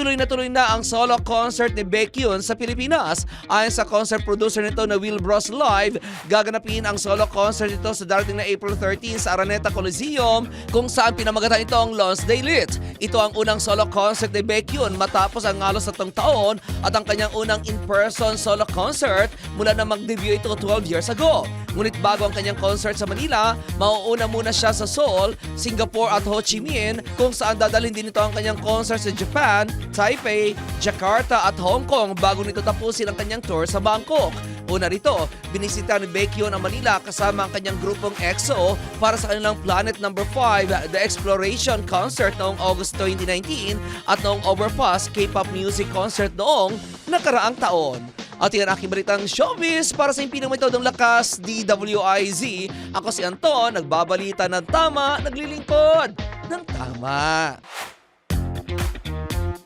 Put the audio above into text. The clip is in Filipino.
tuloy na tuloy na ang solo concert ni Baekhyun sa Pilipinas. Ayon sa concert producer nito na Will Bros Live, gaganapin ang solo concert nito sa darating na April 13 sa Araneta Coliseum kung saan pinamagatan ito ang Lons Day Lit. Ito ang unang solo concert ni Baekhyun matapos ang halos satong taon at ang kanyang unang in-person solo concert mula na mag-debut ito 12 years ago. Ngunit bago ang kanyang concert sa Manila, mauuna muna siya sa Seoul, Singapore at Ho Chi Minh kung saan dadalhin din ito ang kanyang concert sa Japan, Taipei, Jakarta at Hong Kong bago nito tapusin ang kanyang tour sa Bangkok. Una rito, binisita ni Baekhyun ang Manila kasama ang kanyang grupong EXO para sa kanilang Planet Number 5, The Exploration Concert noong August 2019 at noong Overpass K-pop Music Concert noong nakaraang taon. At yan aking balitang showbiz para sa impinang metodong lakas, DWIZ. Ako si Anton, nagbabalita ng tama, naglilingkod ng tama.